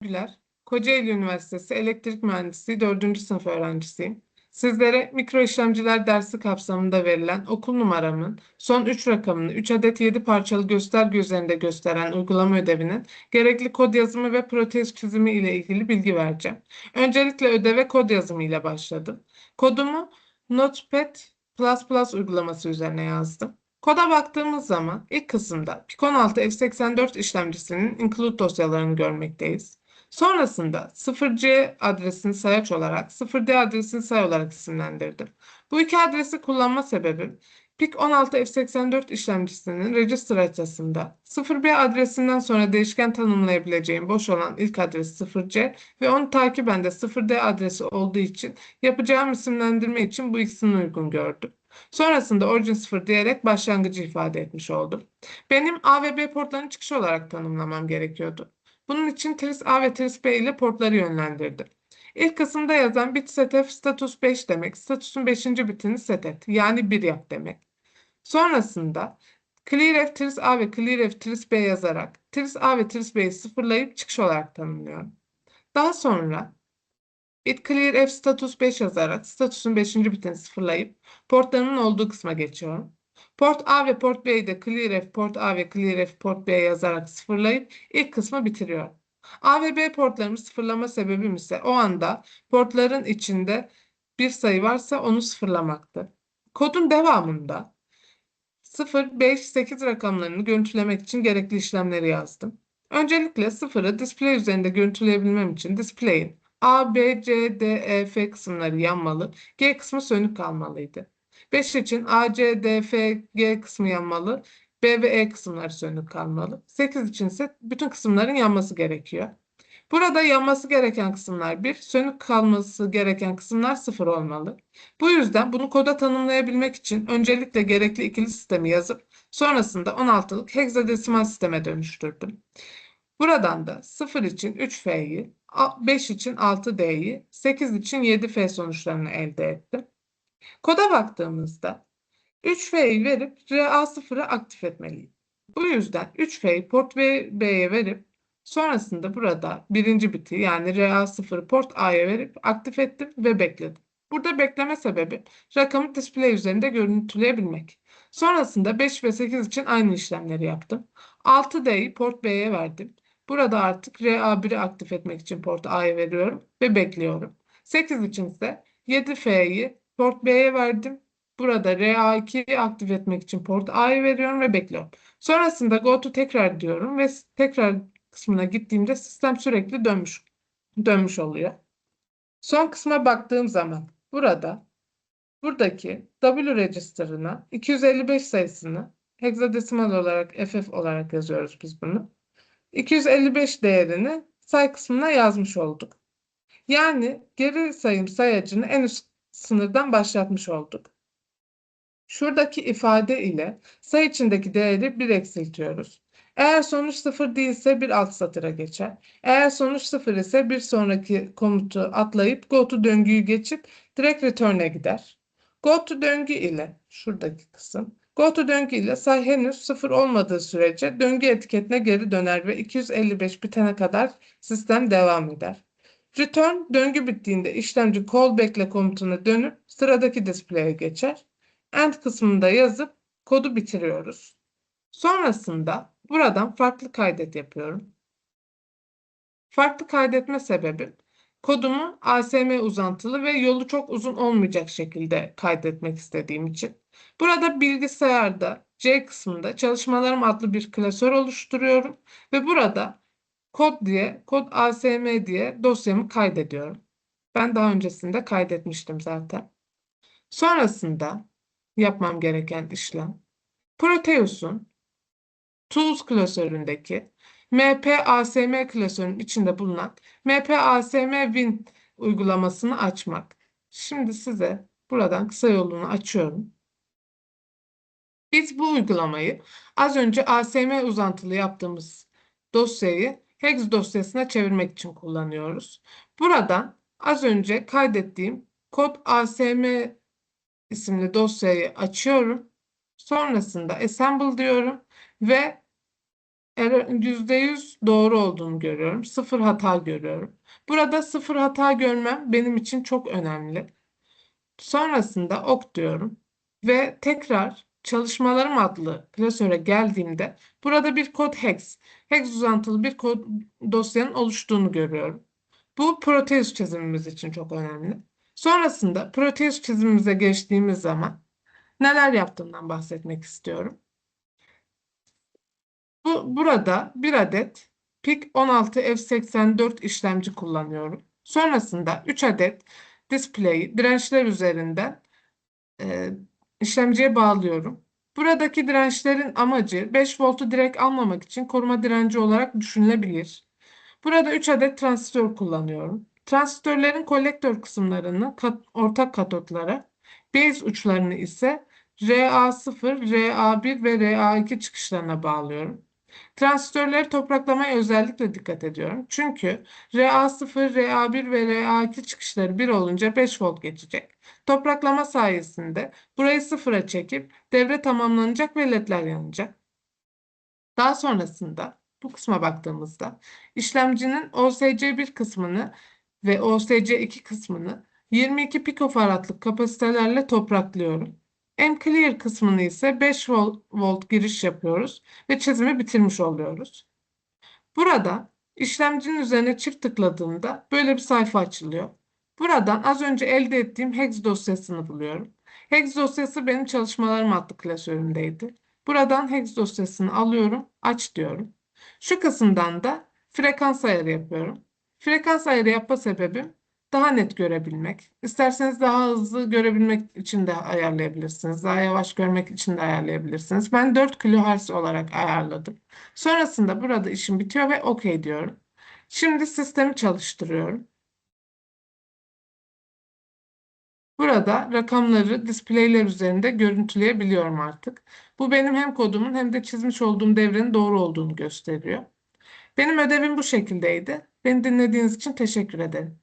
Güler. Kocaeli Üniversitesi Elektrik Mühendisliği 4. sınıf öğrencisiyim. Sizlere mikro işlemciler dersi kapsamında verilen okul numaramın son 3 rakamını 3 adet 7 parçalı gösterge üzerinde gösteren uygulama ödevinin gerekli kod yazımı ve protez çizimi ile ilgili bilgi vereceğim. Öncelikle ödeve kod yazımı ile başladım. Kodumu Notepad++ uygulaması üzerine yazdım. Koda baktığımız zaman ilk kısımda PIC16 F84 işlemcisinin include dosyalarını görmekteyiz. Sonrasında 0C adresini sayaç olarak 0D adresini say olarak isimlendirdim. Bu iki adresi kullanma sebebim PIC16 F84 işlemcisinin register haritasında 0B adresinden sonra değişken tanımlayabileceğim boş olan ilk adres 0C ve onu takiben de 0D adresi olduğu için yapacağım isimlendirme için bu ikisini uygun gördüm. Sonrasında origin 0 diyerek başlangıcı ifade etmiş oldum. Benim A ve B portlarını çıkış olarak tanımlamam gerekiyordu. Bunun için tris A ve tris B ile portları yönlendirdim. İlk kısımda yazan bit setf status 5 demek. Statusun 5. bitini set et. Yani 1 yap demek. Sonrasında clearref tris A ve clearref tris B yazarak tris A ve tris B'yi sıfırlayıp çıkış olarak tanımlıyorum. Daha sonra bit clearf status 5 yazarak statusun 5. bitini sıfırlayıp portlarının olduğu kısma geçiyorum. Port A ve port B'yi de clearref port A ve clearref port B yazarak sıfırlayıp ilk kısmı bitiriyorum. A ve B portlarımı sıfırlama sebebim ise o anda portların içinde bir sayı varsa onu sıfırlamaktı. Kodun devamında 0, 5, 8 rakamlarını görüntülemek için gerekli işlemleri yazdım. Öncelikle 0'ı display üzerinde görüntüleyebilmem için display'in A, B, C, D, E, F kısımları yanmalı, G kısmı sönük kalmalıydı. 5 için A, C, D, F, G kısmı yanmalı, B ve E kısımları sönük kalmalı. 8 için ise bütün kısımların yanması gerekiyor. Burada yanması gereken kısımlar 1, sönük kalması gereken kısımlar 0 olmalı. Bu yüzden bunu koda tanımlayabilmek için öncelikle gerekli ikili sistemi yazıp sonrasında 16'lık hexadesimal sisteme dönüştürdüm. Buradan da 0 için 3F'yi, 5 için 6D'yi, 8 için 7F sonuçlarını elde ettim. Koda baktığımızda 3F'yi verip RA0'ı aktif etmeliyim. Bu yüzden 3F'yi port B'ye verip sonrasında burada birinci biti yani RA0'ı port A'ya verip aktif ettim ve bekledim. Burada bekleme sebebi rakamı display üzerinde görüntüleyebilmek. Sonrasında 5 ve 8 için aynı işlemleri yaptım. 6D'yi port B'ye verdim. Burada artık RA1'i aktif etmek için port A'ya veriyorum ve bekliyorum. 8 için ise 7F'yi port B'ye verdim. Burada RA2'yi aktif etmek için port A'ya veriyorum ve bekliyorum. Sonrasında go to tekrar diyorum ve tekrar kısmına gittiğimde sistem sürekli dönmüş dönmüş oluyor. Son kısma baktığım zaman burada buradaki W register'ına 255 sayısını hexadesimal olarak FF olarak yazıyoruz biz bunu. 255 değerini say kısmına yazmış olduk. Yani geri sayım sayacını en üst sınırdan başlatmış olduk. Şuradaki ifade ile sayı içindeki değeri 1 eksiltiyoruz. Eğer sonuç 0 değilse bir alt satıra geçer. Eğer sonuç 0 ise bir sonraki komutu atlayıp go to döngüyü geçip direkt return'e gider. Go to döngü ile şuradaki kısım Go to döngü ile say henüz 0 olmadığı sürece döngü etiketine geri döner ve 255 bitene kadar sistem devam eder. Return döngü bittiğinde işlemci callback komutuna dönüp sıradaki display'e geçer. End kısmında yazıp kodu bitiriyoruz. Sonrasında buradan farklı kaydet yapıyorum. Farklı kaydetme sebebim kodumu ASM uzantılı ve yolu çok uzun olmayacak şekilde kaydetmek istediğim için. Burada bilgisayarda C kısmında çalışmalarım adlı bir klasör oluşturuyorum ve burada kod diye, kod ASM diye dosyamı kaydediyorum. Ben daha öncesinde kaydetmiştim zaten. Sonrasında yapmam gereken işlem Proteus'un Tools klasöründeki MPASM klasörünün içinde bulunan MPASM Win uygulamasını açmak. Şimdi size buradan kısa yolunu açıyorum. Biz bu uygulamayı az önce ASM uzantılı yaptığımız dosyayı hex dosyasına çevirmek için kullanıyoruz. Buradan az önce kaydettiğim kod ASM isimli dosyayı açıyorum. Sonrasında assemble diyorum ve error- %100 doğru olduğunu görüyorum. Sıfır hata görüyorum. Burada sıfır hata görmem benim için çok önemli. Sonrasında ok diyorum ve tekrar çalışmalarım adlı klasöre geldiğimde burada bir kod hex, hex uzantılı bir kod dosyanın oluştuğunu görüyorum. Bu Proteus çizimimiz için çok önemli. Sonrasında Proteus çizimimize geçtiğimiz zaman neler yaptığımdan bahsetmek istiyorum. Bu, burada bir adet PIC 16 F84 işlemci kullanıyorum. Sonrasında 3 adet display dirençler üzerinden e, işlemciye bağlıyorum. Buradaki dirençlerin amacı 5 voltu direkt almamak için koruma direnci olarak düşünülebilir. Burada 3 adet transistör kullanıyorum. Transistörlerin kolektör kısımlarını kat- ortak katotlara, base uçlarını ise RA0, RA1 ve RA2 çıkışlarına bağlıyorum. Transistörleri topraklamaya özellikle dikkat ediyorum. Çünkü RA0, RA1 ve RA2 çıkışları 1 olunca 5 volt geçecek. Topraklama sayesinde burayı sıfıra çekip devre tamamlanacak ve ledler yanacak. Daha sonrasında bu kısma baktığımızda işlemcinin OSC1 kısmını ve OSC2 kısmını 22 pikofaradlık kapasitelerle topraklıyorum. M-Clear kısmını ise 5 volt, volt giriş yapıyoruz ve çizimi bitirmiş oluyoruz. Burada işlemcinin üzerine çift tıkladığımda böyle bir sayfa açılıyor. Buradan az önce elde ettiğim hex dosyasını buluyorum. Hex dosyası benim çalışmalarım adlı klasörümdeydi. Buradan hex dosyasını alıyorum, aç diyorum. Şu kısımdan da frekans ayarı yapıyorum. Frekans ayarı yapma sebebim daha net görebilmek. İsterseniz daha hızlı görebilmek için de ayarlayabilirsiniz. Daha yavaş görmek için de ayarlayabilirsiniz. Ben 4 kHz olarak ayarladım. Sonrasında burada işim bitiyor ve OK diyorum. Şimdi sistemi çalıştırıyorum. Burada rakamları displayler üzerinde görüntüleyebiliyorum artık. Bu benim hem kodumun hem de çizmiş olduğum devrenin doğru olduğunu gösteriyor. Benim ödevim bu şekildeydi. Beni dinlediğiniz için teşekkür ederim.